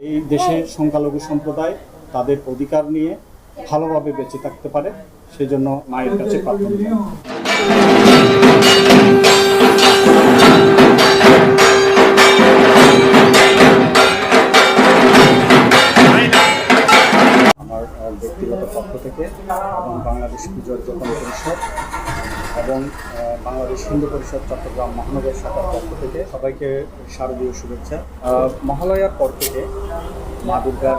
এই দেশে সংখ্যালঘু সম্প্রদায় তাদের অধিকার নিয়ে ভালোভাবে বেঁচে থাকতে পারে, সেজন্য মায়ের কাছে প্রার্থনা আমার ব্যক্তিগত পক্ষ থেকে এবং বাংলাদেশ পুজোর যতন পরিষদ এবং বাংলাদেশ হিন্দু পরিষদ চট্টগ্রাম মহানগর শাখার পক্ষ থেকে সবাইকে শারদীয় শুভেচ্ছা। মহালয়ার পর থেকে মা দুর্গার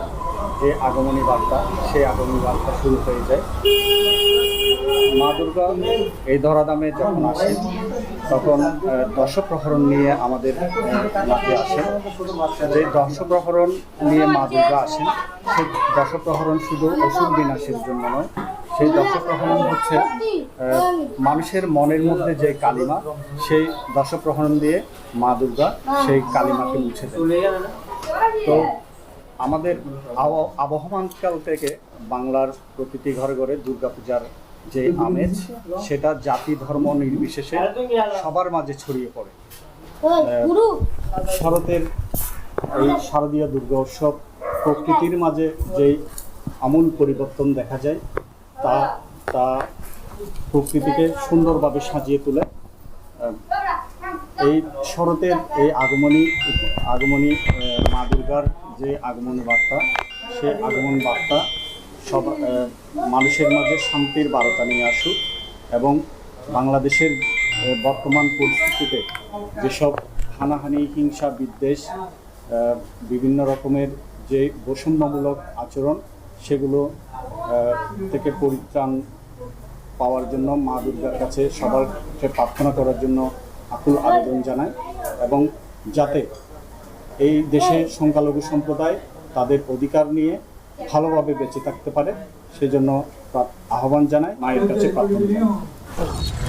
যে আগমনী বার্তা সেই আগমনী বার্তা শুরু হয়ে যায়। মা দুর্গা এই ধরাধামে যখন আসেন তখন আহ, দশপ্রহরণ নিয়ে আমাদের মাঠে আসেন। যে দশপ্রহরণ নিয়ে মা দুর্গা আসেন সেই দশপ্রহরণ শুধু অসুখ বিনাশের জন্য নয় সেই দশপ্রহরণ হচ্ছে মানুষের মনের মধ্যে যে কালিমা সেই দশপ্রহরণ দিয়ে মা দুর্গা সেই কালিমাকে মুছে তো আমাদের আব- আবহমানকাল থেকে বাংলার প্রতিটি ঘরে ঘরে দুর্গাপূজার যে আমেজ সেটা জাতি ধর্ম নির্বিশেষে সবার মাঝে ছড়িয়ে পড়ে। শরতের এই শারদীয় দুর্গা উৎসব প্রকৃতির মাঝে যেই আমূল পরিবর্তন দেখা যায় তা তা প্রকৃতিকে সুন্দরভাবে সাজিয়ে তোলে। এই শরতের এই আগমনী আগমনী মা দুর্গার যে আগমন বার্তা সেই আগমন বার্তা সব মানুষের মাঝে শান্তির বার্তা নিয়ে আসুক এবং বাংলাদেশের বর্তমান পরিস্থিতিতে যেসব হানাহানি, হিংসা, বিদ্বেষ বিভিন্ন রকমের যে বৈষম্যমূলক আচরণ, সেগুলো থেকে পরিত্রাণ পাওয়ার জন্য মা দুর্গার কাছে সবার প্রার্থনা করার জন্য আকুল আবেদন জানায় এবং যাতে এই দেশে সংখ্যালঘু সম্প্রদায় তাদের অধিকার নিয়ে ভালোভাবে বেঁচে থাকতে পারে, সেজন্য আহ্বান জানায় মায়ের কাছে প্রার্থনা।